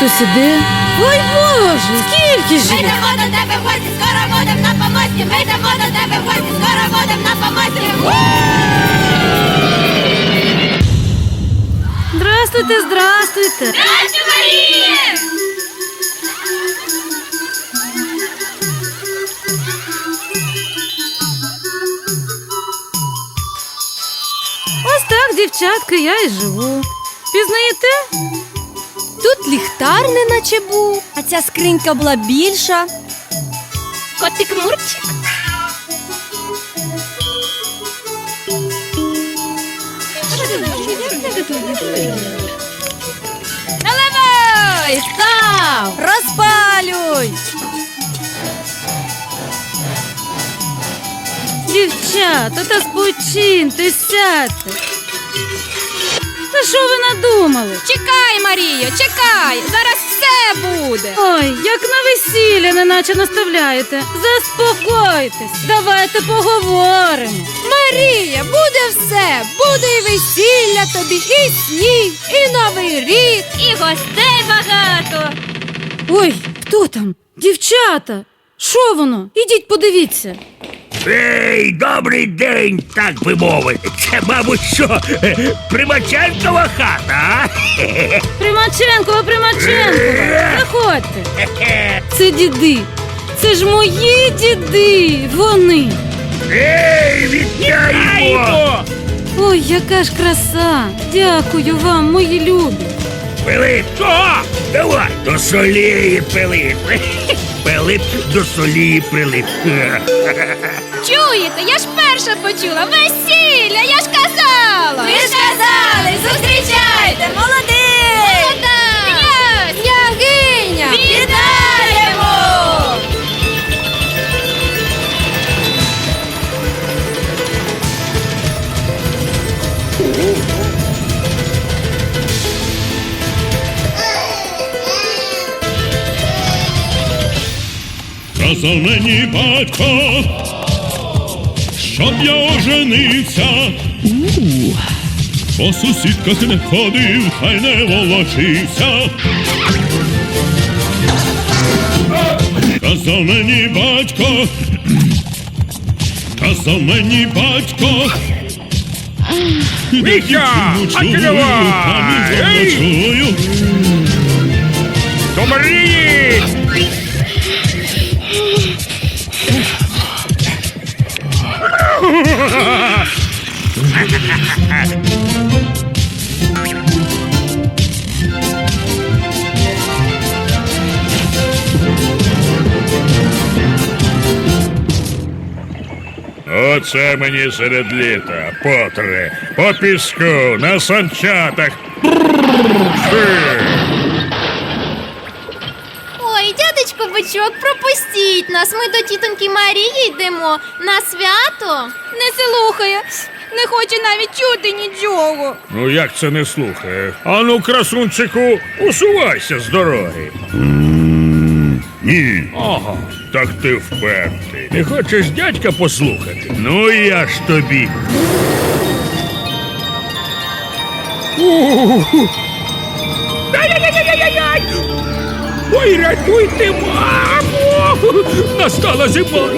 Хтось іде. Ой Боже, скільки ж Ми йдемо до тебе в гості, скоро будем на помості! Ми йдемо до тебе в гості, скоро будем на помості! Здрастуйте, здрастуйте. Здрасте, Марія! Ось так, дівчатка, я і живу. Пізнаєте? Тут ліхтар не наче був, а ця скринька була більша. Котик Мурчик. Наливай! Став! Розпалюй! Дівчата, та спочиньте, сядьте. Та що ви надумали? Чекай, Марія, чекай! Зараз все буде! Ой, як на весілля неначе наставляєте. Заспокойтесь, давайте поговоримо. Марія, буде все! Буде і весілля тобі, і сніг, і новий рік! І гостей багато. Ой, хто там? Дівчата! Що воно? Ідіть подивіться. Ей, добрий день, так би мовити. Це, мабуть, що Примаченкова хата, а? Примаченкова, Примаченкова, заходьте. Це діди. Це ж мої діди. Вони. Ей, вітаємо! Ой, яка ж краса! Дякую вам, мої любі. Пилип, давай до солії, Пилип. Пилип до солії прилип. Чуєте, я ж перша почула. Весілля, я ж казала. Ви ж казали, зустрічайте, молодець! Молода! Князь! Княгиня! Вітаємо! Казав мені батько, щоб я оженився. По сусідках не ходив, хай не волочився. Казав мені батько, казав мені батько. Міша, а ти давай! Ей! Чую. Оце мені серед літа, потре, по піску, на санчатах. Ой, дядечко бичок, пропустіть нас. Ми до тітоньки Марії йдемо на свято. Не слухає, не хоче навіть чути нічого. Ну як це не слухає? Ану, красунчику, усувайся з дороги. Ні. Ага, так ти впертий. Не хочеш дядька послухати? Ну я ж тобі. Ой, рятуйте, мамо! Настала зима.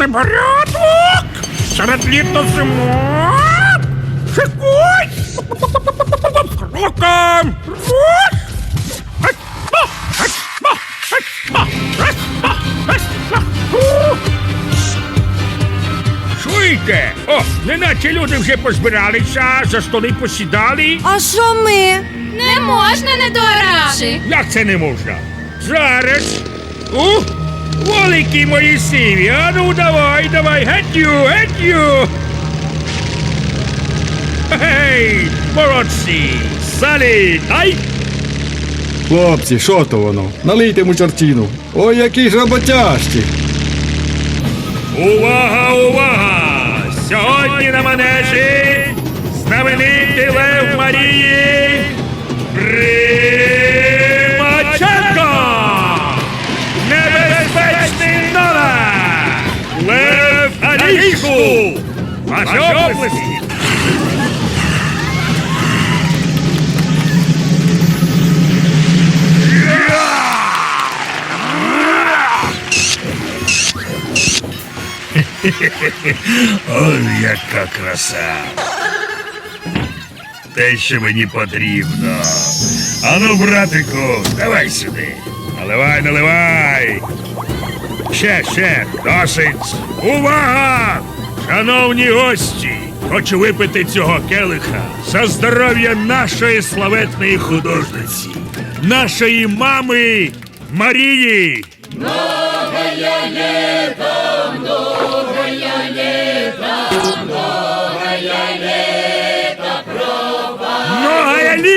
Непорядок! Серед літа зима! Шикуй! Кроком! Чуєте? О, неначе люди вже позбиралися, за столи посідали. А що ми? Не можна не до. Як це не можна? Зараз. У, волики мої сиві. А ну давай, давай, гетю, гетю. Гей, молодці. Залітай. Хлопці, що то воно? Налийте мучартіну. Ой, які ж роботяжці. Увага, увага! Сьогодні на манежі Ой, яка краса. Те, що мені потрібно. Ану, братику, давай сюди. Наливай, наливай. Ще, ще, досить. Увага! Шановні гості! Хочу випити цього келиха за здоров'я нашої славетної художниці, нашої мами Марії. Многая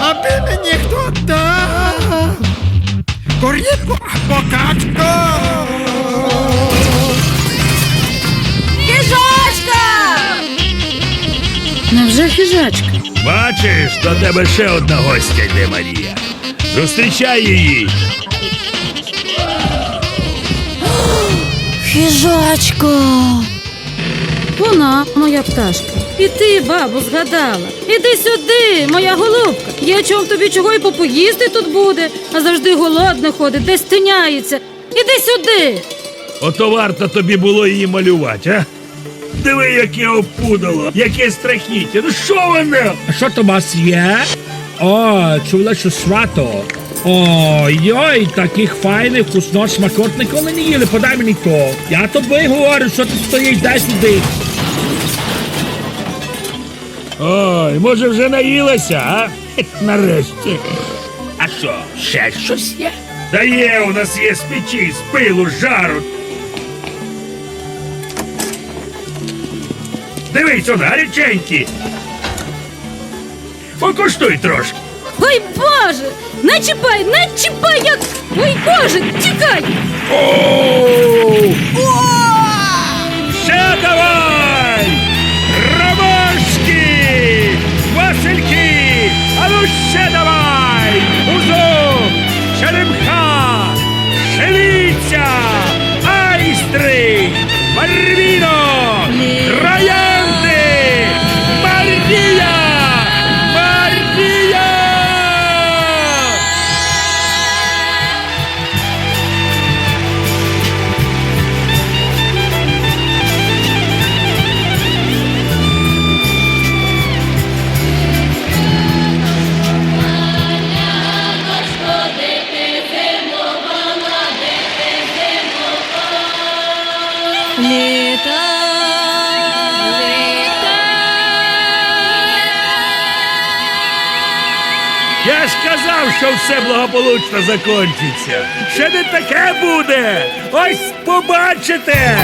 Аби мені хто дав! Куріпку або качку! Хижачка! Невже хижачка? Бачиш, до тебе ще одна гостя йде Марія. Зустрічай її. Хижачка! Вона моя пташка. І ти, бабу, згадала. Іди сюди, моя голубка. Є чом тобі чого й попоїсти тут буде, а завжди голодне ходить, десь тиняється. Іди сюди. Ото варто тобі було її малювати, а? Диви, яке опудало, яке страхіття. Ну що воно? А що то у вас є? О, чула, що свято. Ой-ой, таких файних вкусно смакот ніколи не їли, подай мені то. Я тобі говорю, що ти стоїш, дай сюди. Ой, може вже наїлася, а? Хе, Нарешті. А що, ще щось є? Та є, у нас є з печі, з пилу, з жару. Дивись, он гаряченькі. Покуштуй трошки. Ой, Боже! Не чіпай, не чіпай, як. Ой, Боже, тікай! Оу! Ще давай! Я ж казав, що все благополучно закінчиться. Ще не таке буде. Ось побачите.